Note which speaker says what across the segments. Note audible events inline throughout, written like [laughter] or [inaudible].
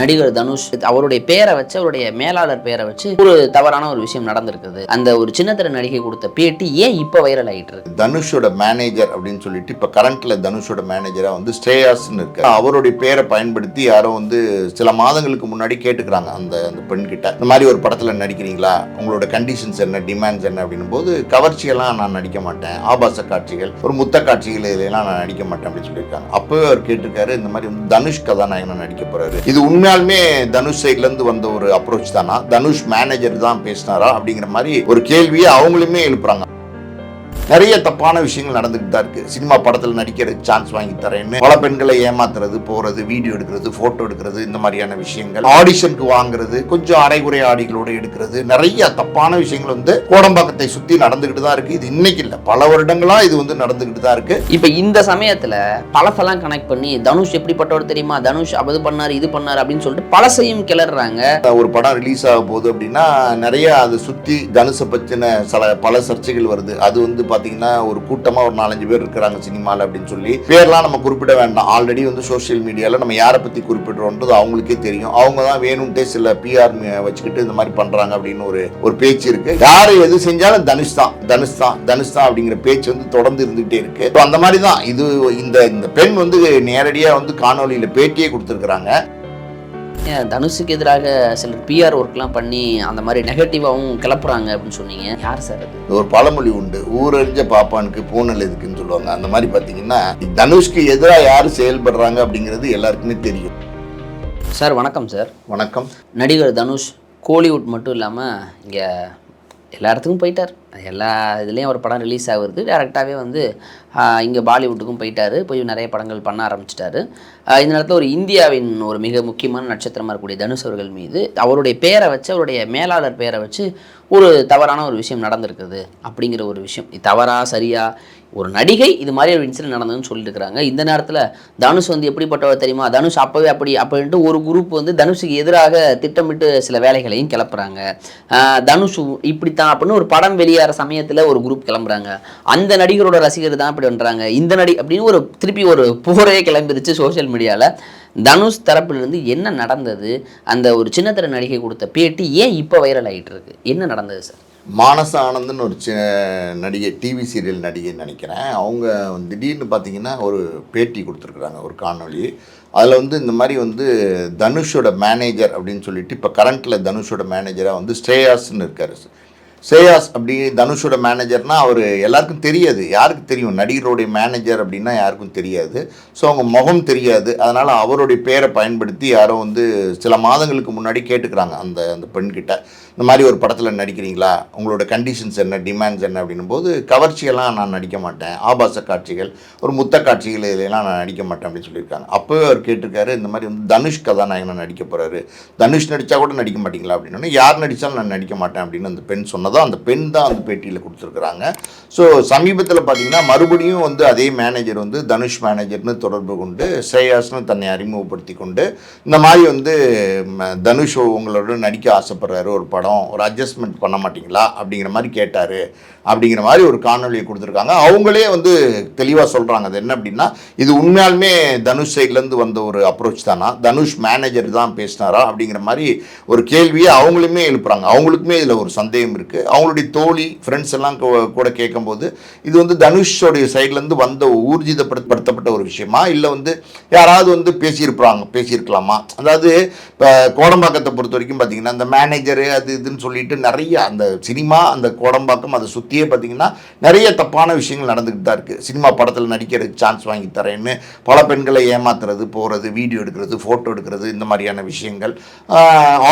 Speaker 1: நடிகர் தனுஷ் அவருடைய பேரை வச்சு அவருடைய மேலாளர் பேரை வச்சு ஒரு தவறான ஒரு விஷயம் நடந்திருக்குது. அந்த ஒரு சின்னத்திர நடிகை கொடுத்த பேட்டி ஏன் இப்போ வைரல் ஆகிட்டு இருக்கு?
Speaker 2: தனுஷோட மேனேஜர் அப்படின்னு சொல்லிட்டு இப்போ கரண்ட்ல தனுஷோட மேனேஜரா வந்து ஸ்ரேயாஸ்னு இருக்கு அவருடைய பேரை பயன்படுத்தி யாரோ வந்து சில மாதங்களுக்கு முன்னாடி கேட்டுக்கிறாங்க அந்த அந்த பெண் கிட்ட இந்த மாதிரி ஒரு படத்துல நடிக்கிறீங்களா? உங்களோட கண்டிஷன்ஸ் என்ன? டிமாண்ட்ஸ் என்ன? அப்படின்னும் போது கவர்ச்சியெல்லாம் நான் நடிக்க மாட்டேன். ஆபாச காட்சிகள் ஒரு முத்த காட்சிகள் இதெல்லாம் நான் நடிக்க மாட்டேன் அப்படின்னு சொல்லியிருக்காங்க. அப்பவே அவர் கேட்டிருக்காரு இந்த மாதிரி தனுஷ் கதாநாயகனை நடிக்க போறாரு. இது உண்மை உண்மையாலுமே தனுஷ் சைட்ல இருந்து வந்த ஒரு அப்ரோச் தானா? தனுஷ் மேனேஜர் தான் பேசினாரா? அப்படிங்கிற மாதிரி ஒரு கேள்வியை அவங்களுமே எழுப்புறாங்க. நிறைய தப்பான விஷயங்கள் நடந்துகிட்டு தான் இருக்கு. சினிமா படத்தில் நடிக்கிறதுக்கு சான்ஸ் வாங்கி தரேன்னு. பல பெண்களை ஏமாத்துறது போறது வீடியோ எடுக்கிறது போட்டோ எடுக்கிறது இந்த மாதிரியான விஷயங்கள். ஆடிஷனுக்கு வாங்குறது கொஞ்சம் அரைகுறை ஆடிகளோட எடுக்கிறது. நிறைய தப்பான விஷயங்கள் வந்து கோடம்பாக்கத்தை சுத்தி நடந்துகிட்டு தான் இருக்கு. இது இன்னைக்கு இல்லை. பல வருடங்களா இது வந்து நடந்துகிட்டு தான் இருக்கு.
Speaker 1: இப்போ இந்த சமயத்துல பழசெல்லாம் கனெக்ட் பண்ணி தனுஷ் எப்படிப்பட்டவர் தெரியுமா? தனுஷ் அது பண்ணாரு இது பண்ணாரு அப்படின்னு சொல்லிட்டு பழசையும் கிளறாங்க
Speaker 2: ஒரு படம் ரிலீஸ் ஆக போகுது அப்படின்னா நிறைய அதை சுற்றி தனுஷை பற்றின சில பல சர்ச்சைகள் வருது. அது வந்து பார்த்தீங்கன்னா ஒரு கூட்டமாக ஒரு நாலஞ்சு பேர் இருக்கிறாங்க சினிமாவில் அப்படின்னு சொல்லி. பேர்லாம் நம்ம குறிப்பிட வேண்டாம். ஆல்ரெடி வந்து சோஷியல் மீடியாவில் நம்ம யாரை பற்றி குறிப்பிடுறோன்றது அவங்களுக்கே தெரியும். அவங்க தான் வேணும்ட்டே சில பிஆர் வச்சுக்கிட்டு இந்த மாதிரி பண்ணுறாங்க அப்படின்னு ஒரு ஒரு பேச்சு இருக்கு. யார் எது செஞ்சாலும் தனுஷ் தான். தனுஷ் தான். தனுஷ் தான் அப்படிங்கிற பேச்சு வந்து தொடர்ந்து இருந்துகிட்டே இருக்கு. இப்போ அந்த மாதிரி தான் இது இந்த இந்த பெண் வந்து நேரடியாக வந்து காணொலியில் பேட்டியே கொடுத்துருக்குறாங்க.
Speaker 1: தனுஷுக்கு எதிராக சிலர் பிஆர் ஒர்க்லாம் பண்ணி அந்த மாதிரி நெகட்டிவாகவும் கிளப்புறாங்க அப்படின்னு சொன்னீங்க. யார் சார் அது?
Speaker 2: ஒரு பழமொழி உண்டு. ஊரறிஞ்ச பாப்பானுக்கு பூனல் எதுக்குன்னு சொல்லுவாங்க. அந்த மாதிரி பார்த்தீங்கன்னா தனுஷ்க்கு எதிராக யார் செயல்படுறாங்க அப்படிங்கிறது எல்லாருக்குமே தெரியும்.
Speaker 1: சார் வணக்கம் சார்
Speaker 2: வணக்கம்.
Speaker 1: நடிகர் தனுஷ் கோலிவுட் மட்டும் இல்லாமல் இங்கே எல்லா இடத்துக்கும் போயிட்டார். எல்லா இதுலேயும் ஒரு படம் ரிலீஸ் ஆகுறது டேரெக்டாகவே வந்து இங்கே பாலிவுட்டுக்கும் போயிட்டார். போய் நிறைய படங்கள் பண்ண ஆரம்பிச்சிட்டாரு. இந்த நேரத்தில் ஒரு இந்தியாவின் ஒரு மிக முக்கியமான நட்சத்திரமாக இருக்கக்கூடிய தனுஷ் அவர்கள் மீது அவருடைய பேரை வச்சு அவருடைய மேலாளர் பேரை வச்சு ஒரு தவறான ஒரு விஷயம் நடந்திருக்குது அப்படிங்கிற ஒரு விஷயம். தவறா சரியா? ஒரு நடிகை இது மாதிரி ஒரு இன்சிடென்ட் நடந்ததுன்னு சொல்லியிருக்கிறாங்க. இந்த நேரத்தில் தனுஷ் வந்து எப்படிப்பட்டவர் தெரியுமா? தனுஷ் அப்போவே அப்படி அப்படின்ட்டு ஒரு குரூப் வந்து தனுஷுக்கு எதிராக திட்டமிட்டு சில வேலைகளையும் கிளப்புறாங்க. தனுஷ் இப்படித்தான் அப்படின்னு ஒரு படம் வெளியேற சமயத்தில் ஒரு குரூப் கிளம்புறாங்க. அந்த நடிகரோட ரசிகர் தான் இப்படி பண்ணுறாங்க இந்த நடி அப்படின்னு ஒரு திருப்பி ஒரு போரே கிளம்பிருச்சு சோஷியல் மீடியாவில் தனுஷ் தரப்பிலிருந்து என்ன நடந்தது? அந்த ஒரு சின்னத்திர நடிகை கொடுத்த பேட்டி ஏன் இப்போ வைரல் ஆகிட்டு இருக்கு? என்ன நடந்தது சார்
Speaker 2: மானச ஆனந்தன்னு ஒரு சி நடிகை டிவி சீரியல் நடிகைன்னு நினைக்கிறேன். அவங்க திடீர்னு பார்த்தீங்கன்னா ஒரு பேட்டி கொடுத்துருக்குறாங்க ஒரு காணொலி அதில் வந்து இந்த மாதிரி வந்து தனுஷோட மேனேஜர் அப்படின்னு சொல்லிட்டு இப்போ கரண்ட்டில் தனுஷோட மேனேஜராக வந்து ஸ்ரேயாஸ்ன்னு இருக்கார். ஸ்ரேயாஸ் அப்படி தனுஷோட மேனேஜர்னா அவர் எல்லாருக்கும் தெரியாது. யாருக்கு தெரியும்? நடிகருடைய மேனேஜர் அப்படின்னா யாருக்கும் தெரியாது. ஸோ அவங்க முகம் தெரியாது. அதனால் அவருடைய பேரை பயன்படுத்தி யாரோ வந்து சில மாதங்களுக்கு முன்னாடி கேட்டுக்கிறாங்க அந்த அந்த பெண்கிட்ட. இந்த மாதிரி ஒரு படத்தில் நடிக்கிறீங்களா? உங்களோட கண்டிஷன்ஸ் என்ன டிமாண்ட்ஸ் என்ன அப்படின்னும் போது கவர்ச்சியெல்லாம் நான் நடிக்க மாட்டேன். ஆபாச காட்சிகள் ஒரு முத்த காட்சிகள் இதெல்லாம் நான் நடிக்க மாட்டேன் அப்படின்னு சொல்லியிருக்காங்க. அப்போவே அவர் கேட்டிருக்காரு இந்த மாதிரி வந்து தனுஷ் கதாநாயகனை நடிக்க போகிறாரு தனுஷ் நடித்தா கூட நடிக்க மாட்டிங்களா அப்படின்னு யார் நடித்தாலும் நான் நடிக்க மாட்டேன் அப்படின்னு அந்த பெண் சொன்னதோ அந்த பெண் தான் அந்த பேட்டியில் கொடுத்துருக்குறாங்க. ஸோ சமீபத்தில் பார்த்தீங்கன்னா மறுபடியும் வந்து அதே மேனேஜர் வந்து தனுஷ் மேனேஜர்னு தொடர்பு கொண்டு ஸ்ரேயாஸ்னு தன்னை அறிமுகப்படுத்தி கொண்டு இந்த மாதிரி வந்து தனுஷ் உங்களோட நடிக்க ஆசைப்படுறாரு ஒரு படம். ஒரு அட்ஜஸ்ட்மெண்ட் பண்ண மாட்டீங்களா? அப்படிங்கிற மாதிரி கேட்டார். அப்படிங்கிற மாதிரி ஒரு காணொலியை கொடுத்துருக்காங்க. அவங்களே வந்து தெளிவாக சொல்கிறாங்க அது என்ன அப்படின்னா இது உண்மையாலுமே தனுஷ் சைட்லேருந்து வந்த ஒரு அப்ரோச் தானா? தனுஷ் மேனேஜர் தான் பேசினாரா? அப்படிங்கிற மாதிரி ஒரு கேள்வியை அவங்களுமே எழுப்புறாங்க. அவங்களுக்குமே இதில் ஒரு சந்தேகம் இருக்குது அவங்களுடைய தோழி ஃப்ரெண்ட்ஸ் எல்லாம் கூட கேட்கும்போது இது வந்து தனுஷோடைய சைட்லேருந்து வந்த ஊர்ஜிதப்படுத்தப்பட்ட ஒரு விஷயமா? இல்லை வந்து யாராவது வந்து பேசியிருப்பாங்க பேசியிருக்கலாமா? அதாவது இப்போ கோடம்பாக்கத்தை பொறுத்த வரைக்கும் பார்த்தீங்கன்னா அந்த மேனேஜரு அது இதுன்னு சொல்லிட்டு நிறைய அந்த சினிமா அந்த கோடம்பாக்கம் அதை சுற்றியே பார்த்தீங்கன்னா நிறைய தப்பான விஷயங்கள் நடந்துக்கிட்டு தான் இருக்குது சினிமா படத்தில் நடிக்கிறதுக்கு சான்ஸ் வாங்கி தரேன்னு பல பெண்களை ஏமாத்துறது போகிறது வீடியோ எடுக்கிறது ஃபோட்டோ எடுக்கிறது இந்த மாதிரியான விஷயங்கள்.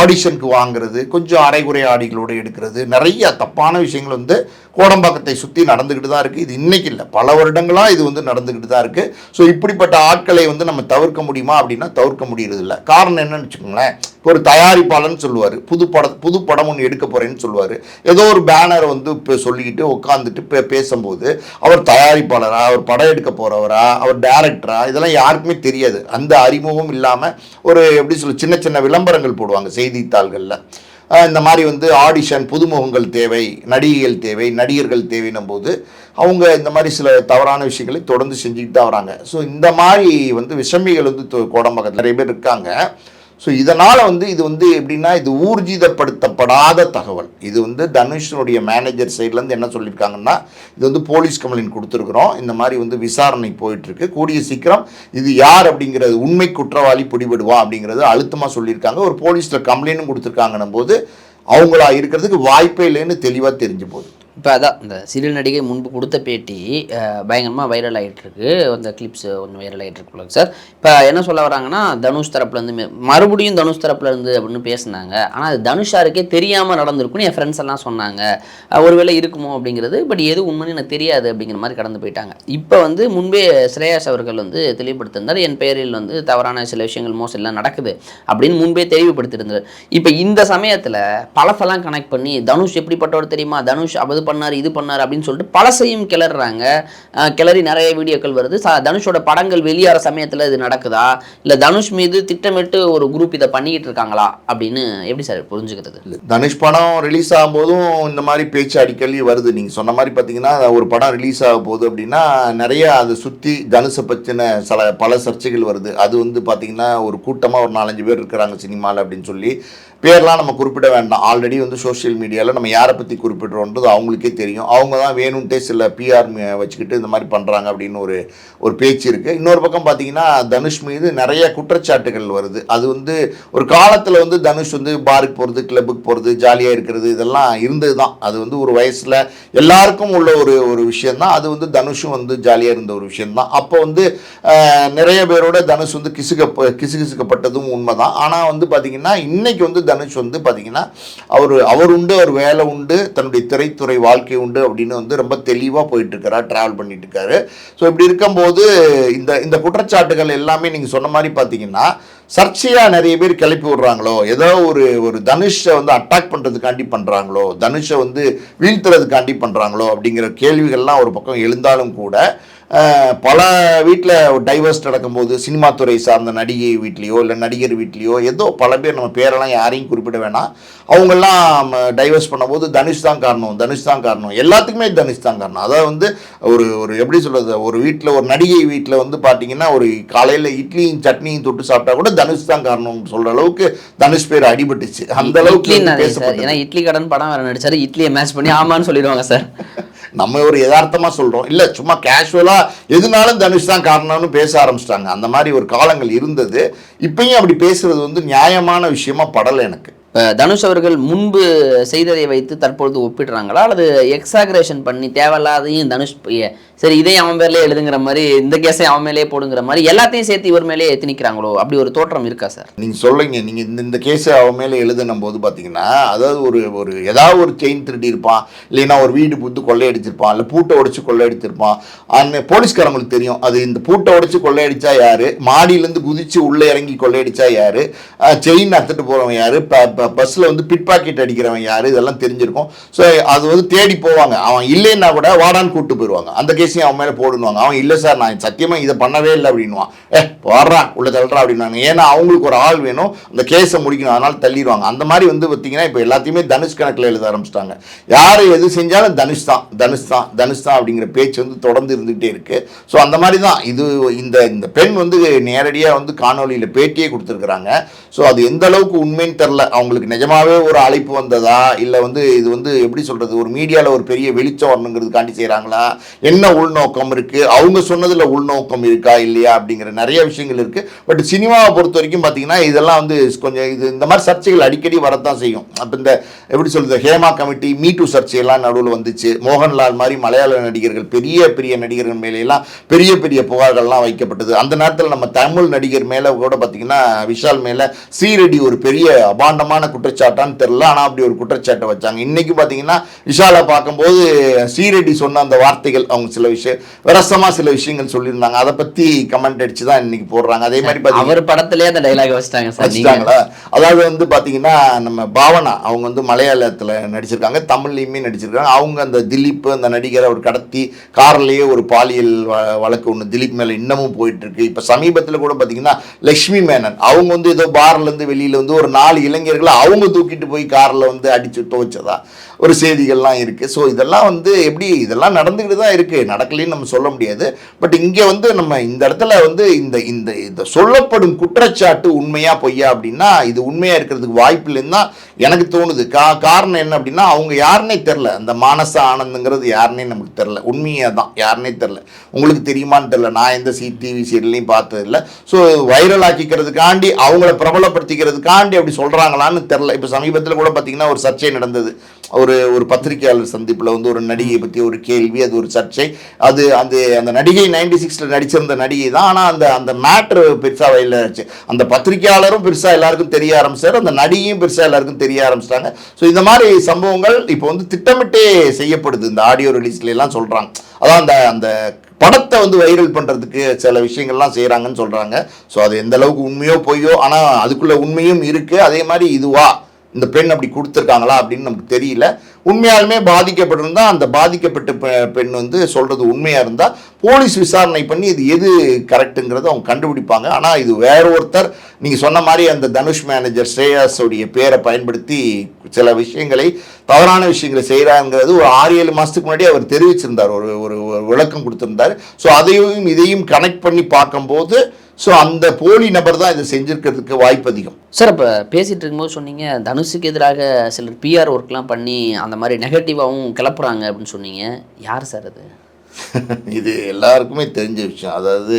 Speaker 2: ஆடிஷனுக்கு வாங்குறது கொஞ்சம் அரைகுறை ஆடிகளோடு எடுக்கிறது நிறைய தப்பான விஷயங்கள் வந்து கோடம்பாக்கத்தை சுற்றி நடந்துக்கிட்டு தான் இருக்குது இது இன்றைக்கி இல்லை பல வருடங்களாக இது வந்து நடந்துக்கிட்டு தான் இருக்குது ஸோ இப்படிப்பட்ட ஆட்களை வந்து நம்ம தவிர்க்க முடியுமா அப்படின்னா தவிர்க்க முடியறது காரணம் என்னன்னு வச்சுக்கோங்களேன் இப்போ ஒரு தயாரிப்பாளர்னு சொல்லுவார் புது படம் புது படம் ஒன்று எடுக்க போகிறேன்னு சொல்லுவார். ஏதோ ஒரு பேனரை வந்து இப்போ சொல்லிக்கிட்டு உட்காந்துட்டு பே பேசும்போது அவர் தயாரிப்பாளரா அவர் படம் எடுக்க போகிறவரா அவர் டேரக்டரா இதெல்லாம் யாருக்குமே தெரியாது. அந்த அறிமுகம் இல்லாமல் ஒரு எப்படி சொல்ல சின்ன சின்ன விளம்பரங்கள் போடுவாங்க செய்தித்தாள்களில். இந்த மாதிரி வந்து ஆடிஷன் புதுமுகங்கள் தேவை நடிகைகள் தேவை நடிகர்கள் தேவைன்னும் போது அவங்க இந்த மாதிரி சில தவறான விஷயங்களை தொடர்ந்து செஞ்சுக்கிட்டு தான் வராங்க. ஸோ இந்த மாதிரி வந்து விஷமிகள் வந்து தொ- கோடம்பாக்கத்தில் நிறைய பேர் இருக்காங்க. ஸோ இதனால் வந்து இது வந்து எப்படின்னா இது ஊர்ஜிதப்படுத்தப்படாத தகவல். இது வந்து தனுஷனுடைய மேனேஜர் சைட்லேருந்து என்ன சொல்லியிருக்காங்கன்னா இது வந்து போலீஸ் கம்ப்ளைண்ட் கொடுத்துருக்குறோம். இந்த மாதிரி வந்து விசாரணை போயிட்டுருக்கு. கூடிய சீக்கிரம் இது யார் அப்படிங்கிறது உண்மை குற்றவாளி பிடிபடுவா அப்படிங்கிறது அழுத்தமாக சொல்லியிருக்காங்க. ஒரு போலீஸில் கம்ப்ளைண்ட்டும் கொடுத்துருக்காங்கன்னும் போது அவங்களா இருக்கிறதுக்கு வாய்ப்பே இல்லைன்னு தெளிவாக தெரிஞ்சு போகுது.
Speaker 1: இப்போ அதான் இந்த சிறில் நடிகை முன்பு கொடுத்த பேட்டி பயங்கரமாக வைரல் ஆகிட்டுருக்கு அந்த கிளிப்ஸ் கொஞ்சம் வைரல் ஆகிட்டு சார் இப்போ என்ன சொல்ல வராங்கன்னா தனுஷ் தரப்புலேருந்து மே- மறுபடியும் தனுஷ் தரப்புலேருந்து அப்படின்னு பேசுனாங்க. ஆனால் அது தனுஷாருக்கே தெரியாமல் நடந்திருக்குன்னு என் ஃப்ரெண்ட்ஸ் எல்லாம் சொன்னாங்க. ஒருவேளை இருக்குமோ அப்படிங்கிறது பட் எது உண்மைன்னு எனக்கு தெரியாது அப்படிங்கிற மாதிரி கடந்து போயிட்டாங்க. இப்போ வந்து முன்பே ஸ்ரேயாஸ் அவர்கள் வந்து தெளிவுபடுத்திருந்தார் என் பெயரில் வந்து தவறான சில விஷயங்கள் மோசம் நடக்குது அப்படின்னு முன்பே தெளிவுபடுத்திருந்தார் இப்போ இந்த சமயத்தில் பழசெல்லாம் கனெக்ட் பண்ணி தனுஷ் எப்படிப்பட்டவர் தெரியுமா? தனுஷ் அது பண்ணார் இது பண்ணார் அப்படின்னு சொல்லிட்டு பழசையும் கிளறாங்க கிளறி நிறைய வீடியோக்கள் வருது. ச- தனுஷோட படங்கள் வெளியாகிற சமயத்தில் இது நடக்குதா? இல்லை தனுஷ் மீது திட்டமிட்டு ஒரு குரூப் இதை பண்ணிக்கிட்டு இருக்காங்களா? அப்படின்னு எப்படி சார் புரிஞ்சுக்கிறது?
Speaker 2: தனுஷ் படம் ரிலீஸ் ஆகும்போதும் இந்த மாதிரி பேச்சு அடிக்கடி வருது. நீங்கள் சொன்ன மாதிரி பார்த்தீங்கன்னா ஒரு படம் ரிலீஸ் ஆக போகுது அப்படின்னா நிறைய அதை சுற்றி தனுஷை பற்றின சில பல சர்ச்சைகள் வருது. அது வந்து பார்த்தீங்கன்னா ஒரு கூட்டமாக ஒரு நாலஞ்சு பேர் இருக்கிறாங்க சினிமாவில் அப்படின்னு சொல்லி பேர்லாம் நம்ம குறிப்பிட வேண்டாம். ஆல்ரெடி வந்து சோஷியல் மீடியாவில் நம்ம யாரை பற்றி குறிப்பிடுறோன்றது உங்களுக்கே தெரியும். அவங்க தான் வேணும்ட்டே சில பிஆர் வச்சுக்கிட்டு இந்த மாதிரி பண்ணுறாங்க அப்படின்னு ஒரு ஒரு பேச்சு இருக்குது இன்னொரு பக்கம் பார்த்தீங்கன்னா தனுஷ் மீது நிறைய குற்றச்சாட்டுகள் வருது. அது வந்து ஒரு காலத்தில் வந்து தனுஷ் வந்து பாருக்கு போகிறது கிளப்புக்கு போகிறது ஜாலியாக இருக்கிறது இதெல்லாம் இருந்தது தான் அது வந்து ஒரு வயசில் எல்லாருக்கும் உள்ள ஒரு ஒரு விஷயந்தான் அது வந்து தனுஷும் வந்து ஜாலியாக இருந்த ஒரு விஷயந்தான் அப்போ வந்து நிறைய பேரோட தனுஷ் வந்து கிசுக்க கிசுகிசுக்கப்பட்டதும் உண்மை தான் ஆனால் வந்து பார்த்தீங்கன்னா இன்னைக்கு வந்து தனுஷ் வந்து பார்த்தீங்கன்னா அவர் அவர் உண்டு அவர் வேலை உண்டு தன்னுடைய திரைத்துறை வாழ்க்கை உண்டு அப்படின்னு வந்து ரொம்ப தெளிவாக போயிட்டு இருக்கிறார் ட்ராவல் பண்ணிட்டு இருக்காரு ஸோ இப்படி இருக்கும்போது இந்த இந்த குற்றச்சாட்டுகள் எல்லாமே நீங்கள் சொன்ன மாதிரி பார்த்தீங்கன்னா சர்ச்சையாக நிறைய பேர் கிளப்பி விடுறாங்களோ ஏதோ ஒரு ஒரு தனுஷை வந்து அட்டாக் பண்ணுறதுக்காண்டி பண்ணுறாங்களோ தனுஷை வந்து வீழ்த்துறதுக்காண்டி பண்ணுறாங்களோ அப்படிங்கிற கேள்விகள்லாம் ஒரு பக்கம் எழுந்தாலும் கூட பல வீட்டில் டைவர்ஸ் நடக்கும்போது சினிமா துறை சார்ந்த நடிகை வீட்லேயோ இல்லை நடிகர் வீட்லேயோ ஏதோ பல பேர் நம்ம பேரெல்லாம் யாரையும் குறிப்பிட வேணாம். அவங்கெல்லாம் டைவர்ஸ் பண்ணும்போது தனுஷ் தான் காரணம் தனுஷ் தான் காரணம். எல்லாத்துக்குமே தனுஷ் தான் காரணம். அதாவது வந்து ஒரு ஒரு எப்படி சொல்கிறது ஒரு வீட்டில் ஒரு நடிகை வீட்டில் வந்து பார்த்தீங்கன்னா ஒரு காலையில் இட்லியும் சட்னியும் தொட்டு சாப்பிட்டா கூட தனுஷ் தான் காரணம் சொல்கிற அளவுக்கு தனுஷ் பேர் அடிபட்டுச்சு. அந்த அளவுக்கு
Speaker 1: ஏன்னா இட்லி கடன் படம் வேற நடிச்சாரு. இட்லியை மேட்ச் பண்ணி ஆமான்னு சொல்லிடுவாங்க சார்.
Speaker 2: நம்ம ஒரு யதார்த்தமாக சொல்கிறோம் இல்லை சும்மா கேஷுவலாக எதுனாலும் தனுஷ் தான் காரணம்னு பேச ஆரம்பிச்சிட்டாங்க. அந்த மாதிரி ஒரு காலங்கள் இருந்தது. இப்பயும் அப்படி பேசுகிறது வந்து நியாயமான விஷயமா படலை எனக்கு.
Speaker 1: தனுஷ் அவர்கள் முன்பு செய்ததை வைத்து தற்பொழுது ஒப்பிடுறாங்களா? அல்லது எக்ஸாகரேஷன் பண்ணி தேவையில்லாதையும் தனுஷ் சரி இதையும் அவன் பேர்லேயே எழுதுங்கிற மாதிரி இந்த கேஸை அவன் மேலேயே போடுங்கிற மாதிரி எல்லாத்தையும் சேர்த்து இவர் மேலேயே எத்தினிக்கிறாங்களோ அப்படி ஒரு தோற்றம் இருக்கா சார்
Speaker 2: நீங்கள் சொல்லுங்க நீங்கள் இந்த இந்த கேஸை அவன் மேலே எழுதுனும் போது பார்த்தீங்கன்னா அதாவது ஒரு ஒரு ஏதாவது ஒரு செயின் திருடி இருப்பான். இல்லைன்னா ஒரு வீடு புத்து கொள்ளையடிச்சிருப்பான். இல்லை பூட்டை உடைச்சு கொள்ளையடிச்சிருப்பான் அந்த போலீஸ்காரங்களுக்கு தெரியும். அது இந்த பூட்டை உடைச்சு கொள்ளையடிச்சா யார்? மாடியிலேருந்து குதிச்சு உள்ளே இறங்கி கொள்ளையடிச்சா யார்? செயின் அத்துட்டு போகிறவன் யாரு? பஸ்ஸில் வந்து பிட் பாக்கெட் அடிக்கிறவன் யார்? இதெல்லாம் தெரிஞ்சிருக்கும். ஸோ அது வந்து தேடி போவாங்க. அவன் இல்லைன்னா கூட வாடான்னு கூட்டு போயிடுவாங்க அந்த கேஸையும் அவன் மேலே போடுவாங்க அவன் இல்லை சார் நான் சத்தியமாக இதை பண்ணவே இல்லை அப்படின்வான் ஏ வர்றான் உள்ள தள்ளுறா அப்படின்னாங்க ஏன்னா அவங்களுக்கு ஒரு ஆள் வேணும். அந்த கேஸை முடிக்கணும். அதனால் தள்ளிடுவாங்க. அந்த மாதிரி வந்து பார்த்தீங்கன்னா இப்போ எல்லாத்தையுமே தனுஷ் கணக்கில் எழுத ஆரம்பிச்சிட்டாங்க. யார் எது செஞ்சாலும் தனுஷ் தான். தனுஷ் தான். தனுஷ் தான் அப்படிங்கிற பேச்சு வந்து தொடர்ந்து இருந்துகிட்டே இருக்குது ஸோ அந்த மாதிரி தான். இது இந்த இந்த பெண் வந்து நேரடியாக வந்து காணொலியில் பேட்டியே கொடுத்துருக்குறாங்க. ஸோ அது எந்த அளவுக்கு உண்மைன்னு தெரில அவங்க உங்களுக்கு நிஜமாவே ஒரு அழைப்பு வந்ததா? இல்லை வந்து இது வந்து எப்படி சொல்கிறது ஒரு மீடியாவில் ஒரு பெரிய வெளிச்சம் வரணுங்கிறதுக்காண்டி செய்கிறாங்களா என்ன உள்நோக்கம் இருக்குது அவங்க சொன்னதில் உள்நோக்கம் இருக்கா? இல்லையா? அப்படிங்கிற நிறைய விஷயங்கள் இருக்குது பட் சினிமாவை பொறுத்த வரைக்கும் பார்த்தீங்கன்னா இதெல்லாம் வந்து கொஞ்சம் இது இந்த மாதிரி சர்ச்சைகள் அடிக்கடி வரத்தான் செய்யும். அப்போ இந்த எப்படி சொல்கிறது ஹேமா கமிட்டி மீ டூ சர்ச்சையெல்லாம் நடுவில் வந்துச்சு. மோகன்லால் மாதிரி மலையாள நடிகர்கள் பெரிய பெரிய நடிகர்கள் மேலேலாம் பெரிய பெரிய புகார்கள்லாம் வைக்கப்பட்டது. அந்த நேரத்தில் நம்ம தமிழ் நடிகர் மேலே கூட பார்த்தீங்கன்னா விஷால் மேலே சீரடி ஒரு பெரிய அபாண்டமான குற்றச்சாட்டான்னு தெரில ஆனால் அப்படி ஒரு குற்றச்சாட்டை வச்சாங்க. இன்னைக்கு பார்த்தீங்கன்னா விஷாலை பார்க்கும்போது சீரடி சொன்ன அந்த வார்த்தைகள் அவங்க சில விஷயம் விரசமாக சில விஷயங்கள் சொல்லியிருந்தாங்க. அதை பற்றி கமெண்ட் அடிச்சு தான் இன்னைக்கு போடுறாங்க. அதே மாதிரி பார்த்தீங்கன்னா
Speaker 1: அவர் படத்திலே அந்த டைலாக் வச்சுட்டாங்க
Speaker 2: வச்சுட்டாங்களா? அதாவது வந்து பார்த்தீங்கன்னா நம்ம பாவனா அவங்க வந்து மலையாளத்தில் நடிச்சிருக்காங்க. தமிழ்லையுமே நடிச்சிருக்காங்க. அவங்க அந்த திலீப் அந்த நடிகரை அவர் கடத்தி கார்லேயே ஒரு பாலியல் வழக்கு ஒன்று திலீப் மேலே இன்னமும் போயிட்டு இருக்கு இப்போ சமீபத்தில் கூட பார்த்தீங்கன்னா லக்ஷ்மி மேனன் அவங்க வந்து ஏதோ பார்லேருந்து வெளியில் வந்து ஒரு நாலு இளைஞர்கள் அவங்க தூக்கிட்டு போய் காரில் வந்து அடித்து துவைச்சதா? ஒரு செய்திகள்லாம் இருக்குது ஸோ இதெல்லாம் வந்து எப்படி இதெல்லாம் நடந்துக்கிட்டு தான் இருக்குது நடக்கலைன்னு நம்ம சொல்ல முடியாது. பட் இங்கே வந்து நம்ம இந்த இடத்துல வந்து இந்த இந்த இந்த சொல்லப்படும் குற்றச்சாட்டு உண்மையாக பொய்யா அப்படின்னா இது உண்மையாக இருக்கிறதுக்கு வாய்ப்பு இல்லைன்னு தான் எனக்கு தோணுது. கா காரணம் என்ன அப்படின்னா அவங்க யாருன்னே தெரில. அந்த மானச ஆனந்துங்கிறது யாருன்னே நமக்கு தெரில. உண்மையாக தான். யாருன்னே தெரில. உங்களுக்கு தெரியுமான்னு தெரில. நான் எந்த சி டிவி சீரியல்லையும் பார்த்ததில்ல ஸோ வைரல் ஆக்கிக்கிறதுக்காண்டி அவங்கள பிரபலப்படுத்திக்கிறதுக்காண்டி அப்படி சொல்கிறாங்களான்னு தெரில. இப்போ சமீபத்தில் கூட பார்த்தீங்கன்னா ஒரு சர்ச்சை நடந்தது. ஒரு ஒரு பத்திரிகையாளர் சந்திப்பில் வந்து ஒரு நடிகை பற்றி ஒரு கேள்வி அது ஒரு சர்ச்சை. அது அந்த அந்த நடிகை நைன்டி சிக்ஸில் நடிச்சிருந்த நடிகை தான். ஆனால் அந்த அந்த மேட்ரு பெருசாக வயலில் ஆச்சு. அந்த பத்திரிகையாளரும் பெருசாக எல்லாருக்கும் தெரிய ஆரம்பிச்சார். அந்த நடிகையும் பெருசாக எல்லாருக்கும் தெரிய ஆரம்பிச்சிட்டாங்க. ஸோ இந்த மாதிரி சம்பவங்கள் இப்போ வந்து திட்டமிட்டே செய்யப்படுது. இந்த ஆடியோ ரிலீஸ்ல எல்லாம் சொல்கிறாங்க அதான் அந்த அந்த படத்தை வந்து வைரல் பண்ணுறதுக்கு சில விஷயங்கள்லாம் செய்கிறாங்கன்னு சொல்கிறாங்க ஸோ அது எந்த அளவுக்கு உண்மையோ பொய்யோ ஆனால் அதுக்குள்ளே உண்மையும் இருக்குது அதே மாதிரி இதுவா இந்த பெண் அப்படி கொடுத்துருக்காங்களா அப்படின்னு நமக்கு தெரியல. உண்மையாலுமே பாதிக்கப்பட்டிருந்தா அந்த பாதிக்கப்பட்ட பெண் வந்து சொல்கிறது உண்மையாக இருந்தால் போலீஸ் விசாரணை பண்ணி இது எது கரெக்டுங்கிறத அவங்க கண்டுபிடிப்பாங்க. ஆனால் இது வேற ஒருத்தர் நீங்கள் சொன்ன மாதிரி அந்த தனுஷ் மேனேஜர் ஸ்ரேயாஸோடைய பேரை பயன்படுத்தி சில விஷயங்களை தவறான விஷயங்களை செய்கிறாங்கிறது ஒரு ஆறு ஏழு மாதத்துக்கு முன்னாடி அவர் தெரிவிச்சிருந்தார். ஒரு ஒரு விளக்கம் கொடுத்துருந்தார். ஸோ அதையும் இதையும் கனெக்ட் பண்ணி பார்க்கும்போது ஸோ அந்த போலி நபர் தான் இதை செஞ்சிருக்கிறதுக்கு வாய்ப்பு அதிகம்.
Speaker 1: சார் இப்போ பேசிகிட்டு இருக்கும்போது சொன்னீங்க தனுஷுக்கு எதிராக சிலர் பிஆர் ஒர்க்லாம் பண்ணி அந்த மாதிரி நெகட்டிவாகவும் கிளப்புறாங்க அப்படின்னு சொன்னீங்க. யார் சார் அது? [laughs]
Speaker 2: இது எல்லாருக்குமே தெரிஞ்ச விஷயம். அதாவது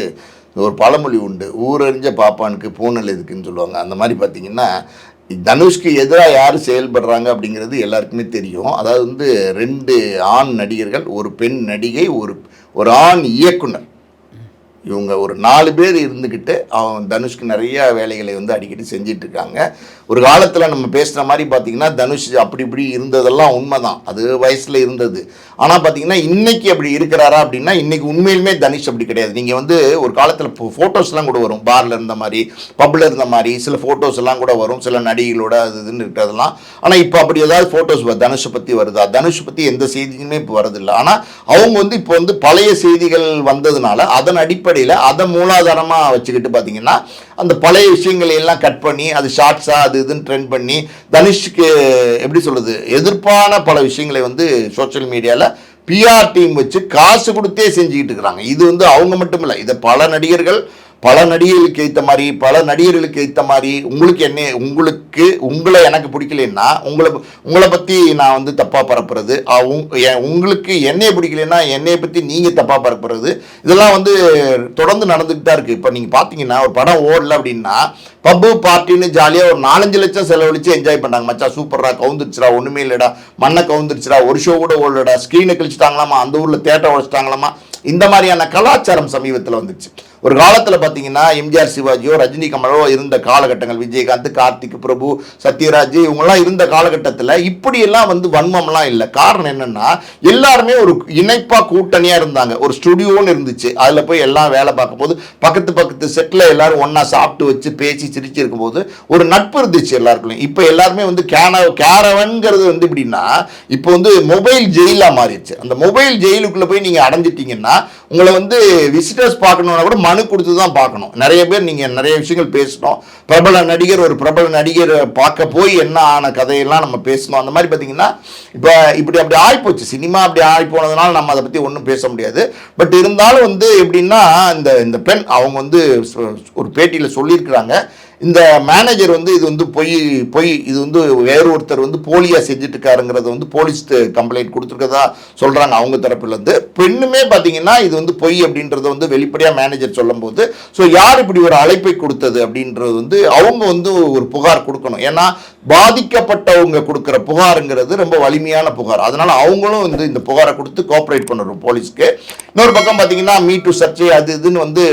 Speaker 2: ஒரு பழமொழி உண்டு. ஊரறிஞ்ச பாப்பானுக்கு பூனல் எதுக்குன்னு சொல்லுவாங்க. அந்த மாதிரி பார்த்தீங்கன்னா தனுஷ்க்கு எதிராக யார் செயல்படுறாங்க அப்படிங்கிறது எல்லாருக்குமே தெரியும். அதாவது வந்து ரெண்டு ஆண் நடிகர்கள் ஒரு பெண் நடிகை ஒரு ஒரு ஆண் இயக்குனர். இவங்க ஒரு நாலு பேர் இருந்துக்கிட்டு அவன் தனுஷ்க்கு நிறைய வேலைகளை வந்து அடிக்கடி செஞ்சிட்டு இருக்காங்க ஒரு காலத்தில் நம்ம பேசுகிற மாதிரி பார்த்தீங்கன்னா தனுஷ் அப்படி இப்படி இருந்ததெல்லாம் உண்மைதான். அது வயசில் இருந்தது. ஆனால் பார்த்தீங்கன்னா இன்னைக்கு அப்படி இருக்கிறாரா அப்படின்னா இன்னைக்கு உண்மையிலுமே தனுஷ் அப்படி கிடையாது. நீங்கள் வந்து ஒரு காலத்தில் ஃபோட்டோஸ்லாம் கூட வரும். பாரில் இருந்த மாதிரி பப்பில் இருந்த மாதிரி சில ஃபோட்டோஸ் எல்லாம் கூட வரும். சில நடிகைகளோட அது இதுன்னு இருக்கிறதெல்லாம் ஆனால் இப்போ அப்படி ஏதாவது ஃபோட்டோஸ் தனுஷை பற்றி வருதா? தனுஷ் பற்றி எந்த செய்தியுமே இப்போ வரதில்லை. ஆனால் அவங்க வந்து இப்போ வந்து பழைய செய்திகள் வந்ததுனால அதன் அடிப்படை அடிப்படையில் அதை மூலாதாரமாக வச்சுக்கிட்டு பார்த்தீங்கன்னா அந்த பழைய விஷயங்களை எல்லாம் கட் பண்ணி அது ஷார்ட்ஸாக அது இதுன்னு ட்ரெண்ட் பண்ணி தனுஷ்க்கு எப்படி சொல்கிறது எதிர்ப்பான பல விஷயங்களை வந்து சோஷியல் மீடியாவில் பிஆர் டீம் வச்சு காசு கொடுத்தே செஞ்சுக்கிட்டு இருக்கிறாங்க. இது வந்து அவங்க மட்டும் இல்லை இதை பல நடிகர்கள் பல நடிகர்களுக்கு ஏற்ற மாதிரி பல நடிகர்களுக்கு ஏற்ற மாதிரி உங்களுக்கு என்ன உங்களுக்கு உங்களை எனக்கு பிடிக்கலன்னா உங்களை உங்களை பற்றி நான் வந்து தப்பாக பரப்புறது உங்- உங்களுக்கு என்னைய பிடிக்கலன்னா என்னைய பற்றி நீங்கள் தப்பாக பரப்புறது இதெல்லாம் வந்து தொடர்ந்து நடந்துக்கிட்டு தான் இருக்குது இப்போ நீங்கள் பார்த்தீங்கன்னா ஒரு படம் ஓடல அப்படின்னா பப்பு பார்ட்டின்னு ஜாலியாக ஒரு நாலஞ்சு லட்சம் செலவழிச்சு என்ஜாய் பண்ணாங்க. மச்சா சூப்பரா கவுந்துருச்சுடா ஒன்றுமே இல்லைடா மண்ணை கவுந்துருச்சுடா ஒரு ஷோ கூட ஓடலடா ஸ்க்ரீனை கழிச்சிட்டாங்களாமா அந்த ஊரில் தேட்டர் உழைச்சிட்டாங்களாமா இந்த மாதிரியான கலாச்சாரம் சமீபத்தில் வந்துச்சு ஒரு காலத்தில் பார்த்தீங்கன்னா எம்ஜிஆர் சிவாஜியோ ரஜினி கமலோ இருந்த காலகட்டங்கள் விஜயகாந்த் கார்த்திக் பிரபு சத்யராஜ் இவங்கெல்லாம் இருந்த காலகட்டத்தில் இப்படியெல்லாம் வந்து வன்மம்லாம் இல்லை. காரணம் என்னன்னா எல்லாருமே ஒரு இணைப்பாக கூட்டணியாக இருந்தாங்க. ஒரு ஸ்டுடியோன்னு இருந்துச்சு. அதில் போய் எல்லாம் வேலை பார்க்கும்போது பக்கத்து பக்கத்து செட்டில் எல்லாரும் ஒன்றா சாப்பிட்டு வச்சு பேசி சிரிச்சு இருக்கும்போது ஒரு நட்பு இருந்துச்சு எல்லாருக்குள்ளையும். இப்போ எல்லாருமே வந்து கேன கேரவன்கிறது வந்து எப்படின்னா இப்போ வந்து மொபைல் ஜெயிலாக மாறிடுச்சு. அந்த மொபைல் ஜெயிலுக்குள்ளே போய் நீங்கள் அடைஞ்சிட்டிங்கன்னா உங்களை வந்து விசிட்டர்ஸ் பார்க்கணுன்னா கூட மனு கொடுத்து தான் பார்க்கணும். நிறைய பேர் நீங்கள் நிறைய விஷயங்கள் பேசணும் பிரபல நடிகர் ஒரு பிரபல நடிகர் பார்க்க போய் என்ன ஆன கதையெல்லாம் நம்ம பேசணும் அந்த மாதிரி பார்த்தீங்கன்னா இப்போ இப்படி அப்படி ஆகிப்போச்சு சினிமா அப்படி ஆகி போனதுனால நம்ம அதை பற்றி ஒன்றும் பேச முடியாது. பட் இருந்தாலும் வந்து எப்படின்னா இந்த இந்த பெண் அவங்க வந்து ஒரு பேட்டியில் சொல்லியிருக்கிறாங்க. இந்த மேனேஜர் வந்து இது வந்து பொய் பொய் இது வந்து வேறு ஒருத்தர் வந்து போலியாக செஞ்சுட்டு இருக்காருங்கிறத வந்து போலீஸ் கம்ப்ளைண்ட் கொடுத்துருக்கதா சொல்கிறாங்க அவங்க தரப்புலேருந்து பெண்ணுமே பார்த்தீங்கன்னா இது வந்து பொய் அப்படின்றத வந்து வெளிப்படையாக மேனேஜர் சொல்லும்போது ஸோ யார் இப்படி ஒரு அழைப்பை கொடுத்தது அப்படின்றது வந்து அவங்க வந்து ஒரு புகார் கொடுக்கணும். ஏன்னா பாதிக்கப்பட்டவங்க கொடுக்குற புகாருங்கிறது ரொம்ப வலிமையான புகார். அதனால அவங்களும் வந்து இந்த புகாரை கொடுத்து கோஆப்ரேட் பண்ணுறோம் போலீஸ்க்கு. இன்னொரு பக்கம் பார்த்தீங்கன்னா மீ டு சர்ச்சை அது இதுன்னு வந்து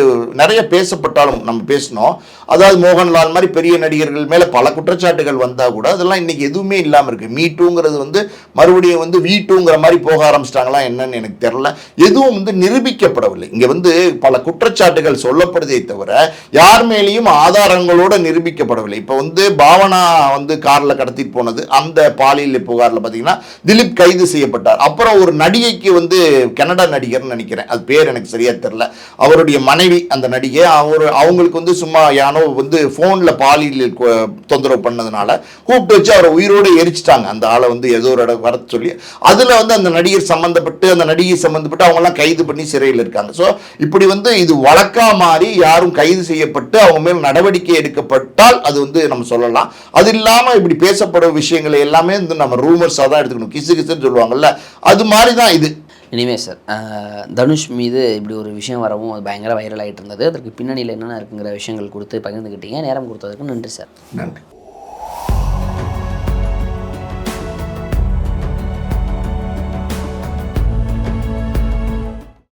Speaker 2: நிறைய பேசப்பட்டாலும் நம்ம பேசினோம். அதாவது மோகன்லால் மாதிரி பெரிய நடிகர்கள் மேலே பல குற்றச்சாட்டுகள் வந்தால் கூட அதெல்லாம் இன்றைக்கி எதுவுமே இல்லாமல் இருக்குது மீ டூங்கிறது வந்து மறுபடியும் வந்து வீ டூங்கிற மாதிரி போக ஆரம்பிச்சிட்டாங்களா என்னன்னு எனக்கு தெரியல. எதுவும் வந்து நிரூபிக்கப்படவில்லை. இங்கே வந்து பல குற்றச்சாட்டுகள் சொல்லப்படுதே தவிர யார் மேலேயும் ஆதாரங்களோடு நிரூபிக்கப்படவில்லை. இப்போ வந்து பாவனா வந்து காரில் கடத்திட்டு போனது. அந்த பாலியல் புகாரில் பார்த்தீங்கன்னா திலீப் கைது செய்யப்பட்டார். அப்புறம் ஒரு நடிகைக்கு வந்து கனடா நடிகர்னு நினைக்கிறேன். அது பேர் எனக்கு சரியாக தெரில அவருடைய மனைவி அந்த நடிகை அவர் அவங்களுக்கு வந்து சும்மா யானோ வந்து ஃபோனில் பாலியல் தொந்தரவு பண்ணதுனால கூப்பிட்டு வச்சு அவரை உயிரோடு எரிச்சிட்டாங்க. அந்த ஆளை வந்து ஏதோ ஒரு இடம் வர சொல்லி அதில் வந்து அந்த நடிகர் சம்மந்தப்பட்டு அந்த நடிகை சம்மந்தப்பட்டு அவங்கெல்லாம் கைது பண்ணி சிறையில் இருக்காங்க. ஸோ இப்படி வந்து இது வழக்கா மாறி யாரும் கைது செய்யப்பட்டு அவங்க மேல் நடவடிக்கை எடுக்கப்பட்டால் அது வந்து நம்ம சொல்லலாம். அது இல்லாமல் இப்படி பேசப்படும் விஷயங்களை எல்லாமே வந்து நம்ம ரூமர்ஸாக தான் எடுத்துக்கணும். கிசு கிசுன்னு சொல்லுவாங்கல்ல அது மாதிரி தான் இது
Speaker 1: இனிமே சார் தனுஷ் மீது இப்படி ஒரு விஷயம் வரவும் அது பயங்கர வைரல் ஆகிட்டு இருந்தது. அதற்கு பின்னணியில் என்னென்ன இருக்குங்கிற விஷயங்கள் கொடுத்து பகிர்ந்துக்கிட்டீங்க நேரம் கொடுத்ததுக்கு நன்றி சார்
Speaker 2: நன்றி.